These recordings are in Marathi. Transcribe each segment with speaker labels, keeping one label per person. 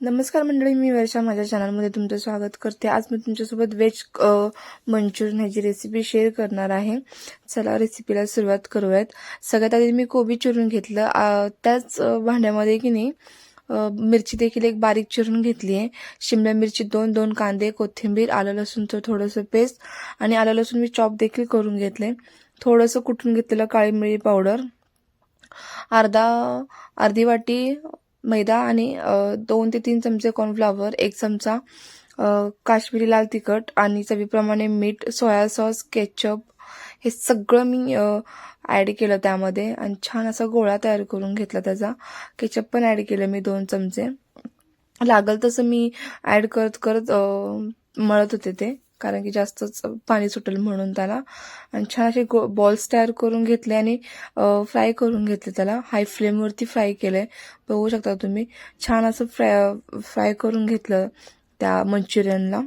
Speaker 1: नमस्कार मंडळी मी वर्षा. माझ्या चॅनलमध्ये तुमचं स्वागत करते. आज मी तुमच्यासोबत व्हेज मंचुरियन ह्याची रेसिपी शेअर करणार आहे. चला रेसिपीला सुरुवात करूयात. सगळ्यात आधी मी कोबी चिरून घेतलं. त्याच भांड्यामध्ये की नाही मिरची देखील एक बारीक चिरून घेतली आहे. शिमला मिरची दोन दोन कांदे कोथिंबीर आलं लसूणचं थोडंसं पेस्ट आणि आलं लसूण मी चॉप देखील करून घेतले. थोडंसं कुटून घेतलेलं काळी मिरी पावडर अर्धा अर्धी वाटी मैदा आणि दोन ते तीन चमचे कॉर्नफ्लॉवर एक चमचा काश्मीरी लाल तिखट आणि चवीप्रमाणे मीठ सोया सॉस केचप हे सगळं मी ॲड केलं त्यामध्ये आणि छान असा गोळा तयार करून घेतला त्याचा. केचप पण ॲड केलं मी दोन चमचे. लागल तसं मी ॲड करत करत मळत होते ते. कारण की जास्तच पाणी सुटेल म्हणून त्याला. आणि छान असे गो बॉल्स तयार करून घेतले आणि फ्राय करून घेतले त्याला. हाय फ्लेमवरती फ्राय केलं आहे बघू शकता तुम्ही. छान असं फ्राय फ्राय करून घेतलं त्या मंचुरियनला.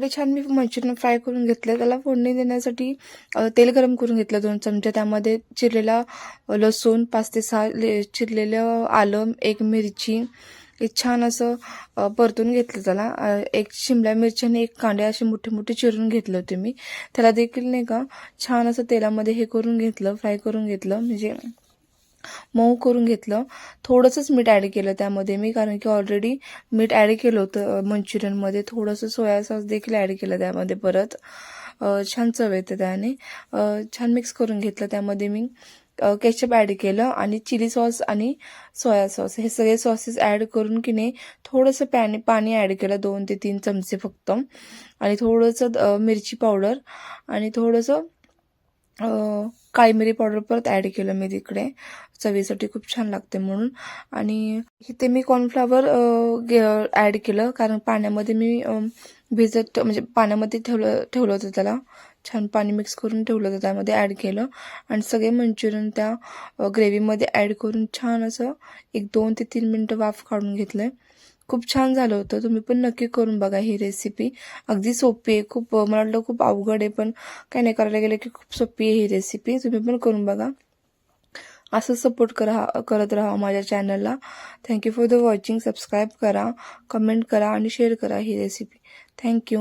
Speaker 1: इकडे छान मी मंचुरियन फ्राय करून घेतलं. त्याला फोडणी देण्यासाठी तेल गरम करून घेतलं दोन चमचे. त्यामध्ये चिरलेला लसूण पाच ते सहा ले चिरलेलं आलं एक मिरची. हे छान असं परतून घेतलं त्याला. एक शिमला मिरची आणि एक कांदे असे मोठे मोठे चिरून घेतले होते मी. त्याला देखील नाही का छान असं तेलामध्ये हे करून घेतलं फ्राय करून घेतलं. म्हणजे मऊ करून घेतलं. थोडंसंच मीठ ॲड केलं त्यामध्ये मी कारण की ऑलरेडी मीठ ॲड केलं होतं मंचुरियनमध्ये. थोडंसं सोया सॉस देखील ॲड केलं त्यामध्ये परत. छान चव येते त्याने. छान मिक्स करून घेतलं त्यामध्ये मी. केचप ॲड केलं आणि चिली सॉस आणि सोया सॉस हे सगळे सॉसेस ॲड करून की नाही थोडंसं पॅने पाणी ॲड केलं दोन ते तीन चमचे फक्त. आणि थोडंसं मिरची पावडर आणि थोडंसं काळी मिरी पावडर परत ॲड केलं मी तिकडे. चवीसाठी खूप छान लागते म्हणून. आणि इथे मी कॉर्नफ्लावर ॲड केलं. कारण पाण्यामध्ये मी भिजत म्हणजे पाण्यामध्ये ठेवलं ठेवलं होतं त्याला. छान पाणी मिक्स करून ठेवलं होतं त्यामध्ये ॲड केलं. आणि सगळे मंचुरियन त्या ग्रेव्हीमध्ये ॲड करून छान असं एक दोन ते तीन मिनटं वाफ काढून घेतलं खूप छान झालं होतं. तुम्ही पण नक्की करून बघा ही रेसिपी अगदी सोपी आहे. खूप मला वाटलं खूप अवघड आहे पण काही नाही करायला गेलं की खूप सोपी आहे ही रेसिपी तुम्ही पण करून बघा. असं सपोर्ट करा करत राहा माझ्या चॅनलला thank you for the watching subscribe करा कमेंट करा आणि शेअर करा ही रेसिपी थँक्यू